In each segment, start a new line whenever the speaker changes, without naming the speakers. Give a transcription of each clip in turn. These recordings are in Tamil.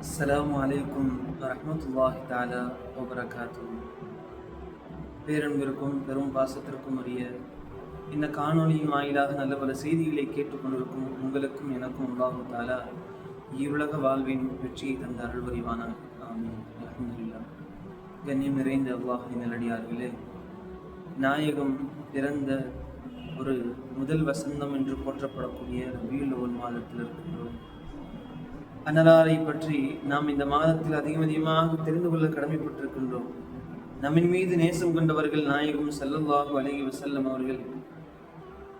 அஸ்லாம் அலைக்கும் வரமத்துல்லாஹி தாலா வபரகாத்து பேரன்பிற்கும் பெரும் பாசத்திற்கும் உரிய இந்த காணொளியின் வாயிலாக நல்ல பல செய்திகளை கேட்டுக்கொண்டிருக்கும் உங்களுக்கும் எனக்கும் உண்டாகும் தாலா இவ்வுலக வாழ்வின் வெற்றியை தந்த அருள் புரிவானார் ஆமீன். அல்ஹம்துலில்லாஹ். கண்ணியம் நிறைந்த அல்லாஹின் நல்லடியார்களே நாயகம் பிறந்த ஒரு முதல் வசந்தம் என்று போற்றப்படக்கூடிய ரபியுல் ஒன் மாதத்தில் இருக்கின்றோம் அன்னலாரை பற்றி நாம் இந்த மாதத்தில் அதிகம் அதிகமாக தெரிந்து கொள்ள கடமைப்பட்டிருக்கின்றோம். நம்மின் மீது நேசம் கொண்டவர்கள் நாயகம் ஸல்லல்லாஹு அழகி வசல்லம் அவர்கள்.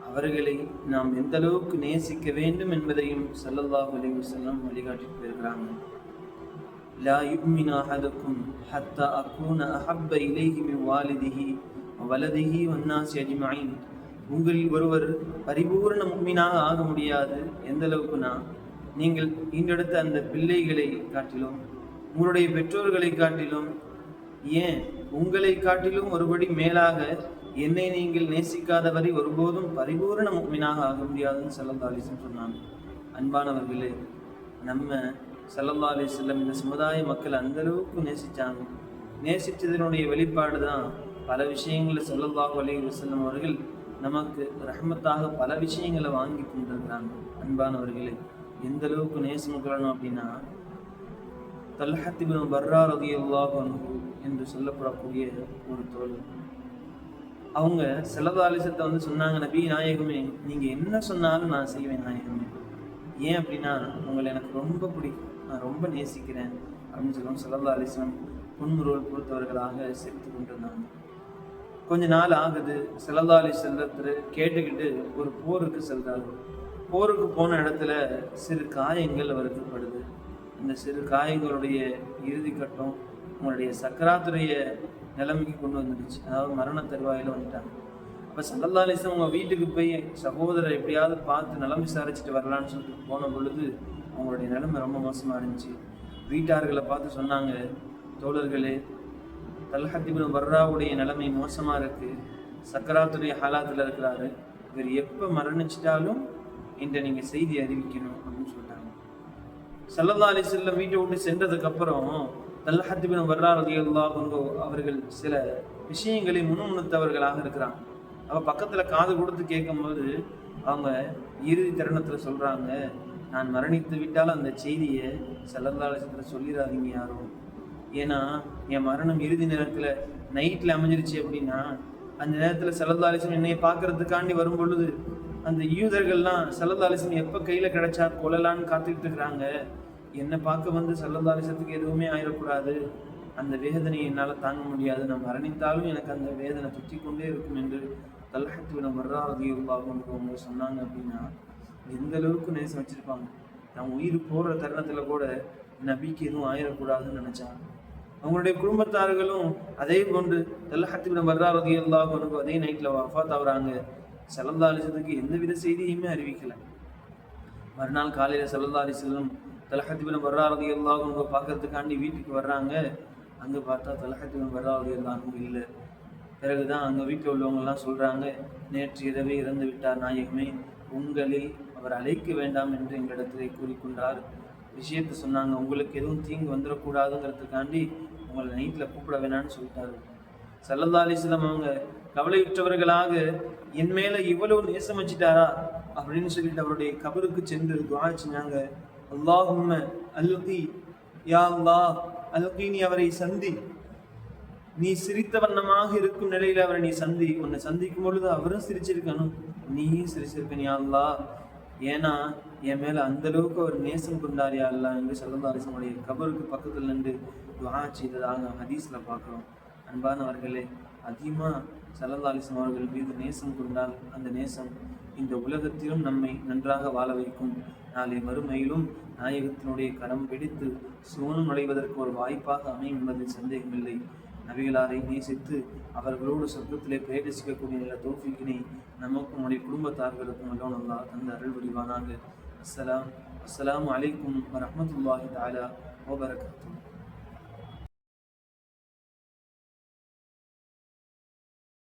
அவர்களை நாம் எந்த அளவுக்கு நேசிக்க வேண்டும் என்பதையும் ஸல்லல்லாஹு அலைஹி வஸல்லம் வழிகாட்டிட்டு இருக்கிறாங்க லா யுமினு அஹதுக்கும் ஹத்தா அகூன அஹப்ப இலைஹி மின் வாலிதிஹி வலதிஹி வன்னாசி அஜ்மஈன் உங்களில் ஒருவர் பரிபூர்ண முக்மீனாக ஆக முடியாது. எந்த அளவுக்குனா நீங்கள் ஈண்டெடுத்த அந்த பிள்ளைகளை காட்டிலும் உங்களுடைய பெற்றோர்களை காட்டிலும் ஏன் உங்களை காட்டிலும் ஒருபடி மேலாக என்னை நீங்கள் நேசிக்காதவரை ஒருபோதும் பரிபூர்ண முக்மீனாக ஆக முடியாதுன்னு சல்லல்லா அலிஸ்லம் சொன்னாங்க. அன்பானவர்களே நம்ம சல்லல்லா அலிஸ்லம் இந்த சமுதாய மக்கள் அந்த அளவுக்கு நேசித்தாங்க நேசித்ததனுடைய வெளிப்பாடு தான் பல விஷயங்களை சல்லல்லாஹு அலி வஸல்லம் அவர்கள் நமக்கு ரஹமத்தாக பல விஷயங்களை வாங்கி கொண்டிருக்கிறாங்க. அன்பானவர்களே எந்த அளவுக்கு நேசம் கொள்ளணும் அப்படின்னா தல்ஹத்திபின் பர்ரா ரதியல்லாஹு என்று சொல்லப்படக்கூடிய ஒரு தோல் அவங்க செலவாலிசத்தை வந்து சொன்னாங்க நபி நாயகமே நீங்க என்ன சொன்னாலும் நான் செய்வேன் நாயகமே. ஏன் அப்படின்னா உங்களை எனக்கு ரொம்ப பிடிக்கும். நான் ரொம்ப நேசிக்கிறேன். அப்படின்னு சொல்லுவோம் செலவா அலிஸ்லம் புன்முருவல் பொறுத்தவர்களாக சேர்த்து கொண்டிருந்தாங்க. கொஞ்ச நாள் ஆகுது செலவாலி செல்லத்தில் கேட்டுக்கிட்டு ஒரு போருக்கு செல்றாரு. போருக்கு போன இடத்துல சிறு காயங்கள் வருத்தப்படுது. அந்த சிறு காயங்களுடைய இறுதி கட்டம் உங்களுடைய சக்கராத்துடைய நிலைமைக்கு கொண்டு வந்துடுச்சு. அதாவது மரண தருவாயில் வந்துட்டாங்க. அப்போ சல்லல்லா அலிஸ்லாம் உங்கள் வீட்டுக்கு போய் சகோதரர் எப்படியாவது பார்த்து நலம் விசாரிச்சுட்டு வரலான்னு சொல்லிட்டு போன பொழுது அவங்களுடைய நிலைமை ரொம்ப மோசமாக இருந்துச்சு. வீட்டார்களை பார்த்து சொன்னாங்க தோழர்களே தல்ஹத்திபின் வர்ராவுடைய நிலைமை மோசமாக இருக்குது சக்கராத்துடைய ஹாலாத்தில் இருக்கிறாரு. இவர் எப்போ மரணிச்சிட்டாலும் இன்று நீங்கள் செய்தி அறிவிக்கணும் அப்படின்னு சொல்லிட்டாங்க. சல்லல்லா அலி செல்லம் வீட்டை விட்டு சென்றதுக்கப்புறம் அப்புறம் தல்ஹத்திபின் வர்ரா அவர்கள் சில விஷயங்களை முணுமுணுத்தவர்களாக இருக்கிறாங்க. அவள் பக்கத்தில் காது கொடுத்து கேட்கும்போது அவங்க இறுதி தருணத்தில் சொல்கிறாங்க நான் மரணித்து விட்டால் அந்த செய்தியை சல்லல்லா சொல்லிடாதீங்க யாரும். ஏன்னா என் மரணம் இறுதி நேரத்தில் நைட்டில் அமைஞ்சிருச்சு அப்படின்னா அந்த நேரத்தில் சல்லல்லா என்னை பார்க்கறதுக்காண்டி வரும் பொழுது அந்த யூதர்கள்லாம் சல்லல்லா எப்போ கையில் கிடைச்சா கொல்லலான்னு காத்துக்கிட்டு இருக்கிறாங்க? என்னை பார்க்க வந்து சல்லந்தாலிசத்துக்கு எதுவுமே ஆயிடக்கூடாது. அந்த வேதனையை என்னால் தாங்க முடியாது. நான் மரணித்தாலும் எனக்கு அந்த வேதனை சுற்றி கொண்டே இருக்கும் என்று தல்ஹத்துவின மர்ராதியுள்ளாகும் அவங்க சொன்னாங்க அப்படின்னா எந்த அளவுக்கு நேசம் வச்சுருப்பாங்க? நான் உயிர் போகிற தருணத்தில் கூட நபிக்கு எதுவும் ஆயிடக்கூடாதுன்னு நினச்சாங்க. அவங்களுடைய குடும்பத்தார்களும் அதே போன்று வர்றாரதி மர்ராதியுள்ளாகும் அதே நைட்டில் வஃபாத் ஆகுறாங்க. சல்லல்லா அலிசத்துக்கு எந்தவித செய்தியுமே அறிவிக்கலை. மறுநாள் காலையில் சல்லல்லா அலிஸ்லம் தலஹத்திபின் வர்றாரதி எல்லாம் அவங்க பார்க்கறதுக்காண்டி வீட்டுக்கு வர்றாங்க. அங்கே பார்த்தா தலஹத்திபின் வர்றாரதி எல்லாம் இல்லை. பிறகுதான் அங்கே வீட்டில் உள்ளவங்கெல்லாம் சொல்கிறாங்க நேற்று இரவே இறந்து விட்டார் நாயகமே உங்களை அவர் அழைக்க வேண்டாம் என்று எங்களிடத்திலே கூறிக்கொண்டார். விஷயத்தை சொன்னாங்க உங்களுக்கு எதுவும் தீங்கு வந்துடக்கூடாதுங்கிறதுக்காண்டி உங்களை நைட்டில் கூப்பிட வேணாம்னு சொல்லிட்டாரு. சல்லல்லா அலிஸ்லாம் அவங்க கவலையுற்றவர்களாக என் மேல இவ்வளவு நேசம் வச்சிட்டாரா? அப்படின்னு சொல்லிட்டு அவருடைய கபருக்கு சென்று துவா செஞ்சாங்க. அல்லாஹும் அல்கி யா அல்லா அல்கி நீ அவரை சந்தி. நீ சிரித்த வண்ணமாக இருக்கும் நிலையில அவரை நீ சந்தி. உன்னை சந்திக்கும் பொழுது அவரும் சிரிச்சிருக்கணும். நீயும் சிரிச்சிருக்கணும் யா அல்லா ஏன்னா என் மேல அந்த அளவுக்கு அவர் நேசம் கொண்டார் யா அல்லா என்று சல்லல்லாரிசனுடைய கபருக்கு பக்கத்துல நின்று துவா செய்ததாக ஹதீஸ்ல பார்க்கிறோம். அன்பானவர்களே அதிகமாக சல்லல்லாலிசம் அவர்கள் மீது நேசம் கொண்டால் அந்த நேசம் இந்த உலகத்திலும் நம்மை நன்றாக வாழ வைக்கும். நாளை மறுமையிலும் நாயகத்தினுடைய கரம் பிடித்து சோனம் நுழைவதற்கு ஒரு வாய்ப்பாக அமையும் என்பதில் சந்தேகமில்லை. நபிகளாரை நேசித்து அவர்களோடு சொர்க்கத்திலே பிரேரிசிக்கக்கூடிய நல்ல தோஃபிக்கினை நமக்கும் நம்முடைய குடும்பத்தார்களுக்கும் அல்லோன் அல்லா தந்த அருள் வடிவானாக அஸ்ஸலாம் அஸ்லாம் அலைக்கும் வரஹ்மத்துல்லாஹி தாலா வபரகாத்துஹு.